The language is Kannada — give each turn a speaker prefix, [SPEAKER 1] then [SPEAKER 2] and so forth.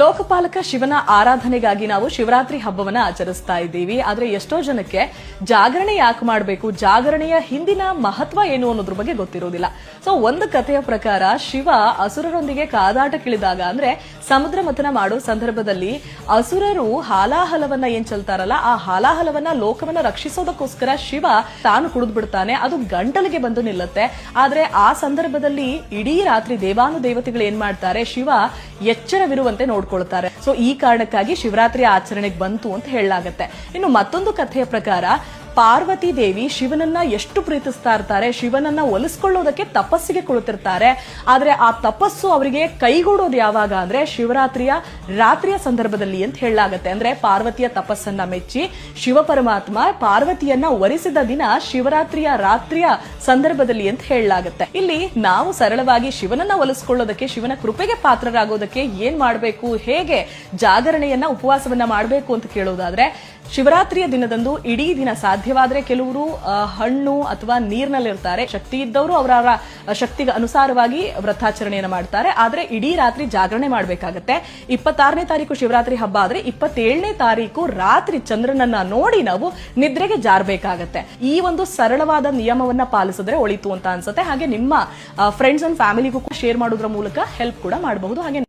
[SPEAKER 1] ಲೋಕಪಾಲಕ ಶಿವನ ಆರಾಧನೆಗಾಗಿ ನಾವು ಶಿವರಾತ್ರಿ ಹಬ್ಬವನ್ನ ಆಚರಿಸ್ತಾ ಇದ್ದೀವಿ. ಆದ್ರೆ ಎಷ್ಟೋ ಜನಕ್ಕೆ ಜಾಗರಣೆ ಯಾಕೆ ಮಾಡಬೇಕು? ಜಾಗರಣೆಯ ಹಿಂದಿನ ಮಹತ್ವ ಏನು ಅನ್ನೋದ್ರ ಬಗ್ಗೆ ಗೊತ್ತಿರೋದಿಲ್ಲ. ಸೊ ಒಂದು ಕಥೆಯ ಪ್ರಕಾರ ಶಿವ ಅಸುರರೊಂದಿಗೆ ಕಾದಾಟಕ್ಕಿಳಿದಾಗ ಅಂದ್ರೆ ಸಮುದ್ರ ಮಥನ ಮಾಡೋ ಸಂದರ್ಭದಲ್ಲಿ ಅಸುರರು ಹಾಲಾಹಲವನ್ನ ಏನ್ ಚೆಲ್ತಾರಲ್ಲ, ಆ ಹಾಲಾಹಲವನ್ನ ಲೋಕವನ್ನ ರಕ್ಷಿಸೋದಕ್ಕೋಸ್ಕರ ಶಿವ ತಾನು ಕುಡಿದು ಬಿಡ್ತಾನೆ ಅದು ಗಂಟಲಿಗೆ ಬಂದು ನಿಲ್ಲುತ್ತೆ. ಆದ್ರೆ ಆ ಸಂದರ್ಭದಲ್ಲಿ ಇಡೀ ರಾತ್ರಿ ದೇವಾನು ದೇವತೆಗಳು ಏನ್ ಮಾಡ್ತಾರೆ? ಶಿವ ಎಚ್ಚರವಿರುವಂತೆ ನೋಡ್ಕೊಳ್ತಾರೆ. ಸೊ ಈ ಕಾರಣಕ್ಕಾಗಿ ಶಿವರಾತ್ರಿ ಆಚರಣೆಗೆ ಬಂತು ಅಂತ ಹೇಳಲಾಗತ್ತೆ. ಇನ್ನು ಮತ್ತೊಂದು ಕಥೆಯ ಪ್ರಕಾರ ಪಾರ್ವತಿ ದೇವಿ ಶಿವನನ್ನ ಎಷ್ಟು ಪ್ರೀತಿಸ್ತಾ ಇರ್ತಾರೆ, ಶಿವನನ್ನ ಒಲಿಸ್ಕೊಳ್ಳೋದಕ್ಕೆ ತಪಸ್ಸಿಗೆ ಕುಳಿತಿರ್ತಾರೆ. ಆದ್ರೆ ಆ ತಪಸ್ಸು ಅವರಿಗೆ ಕೈಗೂಡೋದು ಯಾವಾಗ ಅಂದ್ರೆ ಶಿವರಾತ್ರಿಯ ರಾತ್ರಿಯ ಸಂದರ್ಭದಲ್ಲಿ ಅಂತ ಹೇಳಲಾಗತ್ತೆ. ಅಂದ್ರೆ ಪಾರ್ವತಿಯ ತಪಸ್ಸನ್ನ ಮೆಚ್ಚಿ ಶಿವ ಪರಮಾತ್ಮ ಪಾರ್ವತಿಯನ್ನ ಒರೆಸಿದ ದಿನ ಶಿವರಾತ್ರಿಯ ರಾತ್ರಿಯ ಸಂದರ್ಭದಲ್ಲಿ ಅಂತ ಹೇಳಲಾಗತ್ತೆ. ಇಲ್ಲಿ ನಾವು ಸರಳವಾಗಿ ಶಿವನನ್ನ ಒಲಿಸ್ಕೊಳ್ಳೋದಕ್ಕೆ, ಶಿವನ ಕೃಪೆಗೆ ಪಾತ್ರರಾಗೋದಕ್ಕೆ ಏನ್ ಮಾಡಬೇಕು, ಹೇಗೆ ಜಾಗರಣೆಯನ್ನ ಉಪವಾಸವನ್ನ ಮಾಡಬೇಕು ಅಂತ ಕೇಳೋದಾದ್ರೆ ಶಿವರಾತ್ರಿಯ ದಿನದಂದು ಇಡೀ ದಿನ ಸಾಧ್ಯವಾದ್ರೆ ಕೆಲವರು ಹಣ್ಣು ಅಥವಾ ನೀರಿನಲ್ಲಿರ್ತಾರೆ ಶಕ್ತಿ ಇದ್ದವರು ಅವರ ಶಕ್ತಿಗೆ ಅನುಸಾರವಾಗಿ ವ್ರತಾಚರಣೆಯನ್ನು ಮಾಡ್ತಾರೆ. ಆದ್ರೆ ಇಡೀ ರಾತ್ರಿ ಜಾಗರಣೆ ಮಾಡಬೇಕಾಗತ್ತೆ. ಇಪ್ಪತ್ತಾರನೇ ತಾರೀಕು ಶಿವರಾತ್ರಿ ಹಬ್ಬ ಆದ್ರೆ ಇಪ್ಪತ್ತೇಳನೇ ತಾರೀಕು ರಾತ್ರಿ ಚಂದ್ರನನ್ನ ನೋಡಿ ನಾವು ನಿದ್ರೆಗೆ ಜಾರಬೇಕಾಗತ್ತೆ. ಈ ಒಂದು ಸರಳವಾದ ನಿಯಮವನ್ನ ಪಾಲಿಸಿದ್ರೆ ಒಳಿತು ಅಂತ ಅನ್ಸುತ್ತೆ. ಹಾಗೆ ನಿಮ್ಮ ಫ್ರೆಂಡ್ಸ್ ಅಂಡ್ ಫ್ಯಾಮಿಲಿಗೂ ಶೇರ್ ಮಾಡೋದ್ರ ಮೂಲಕ ಹೆಲ್ಪ್ ಕೂಡ ಮಾಡಬಹುದು. ಹಾಗೆ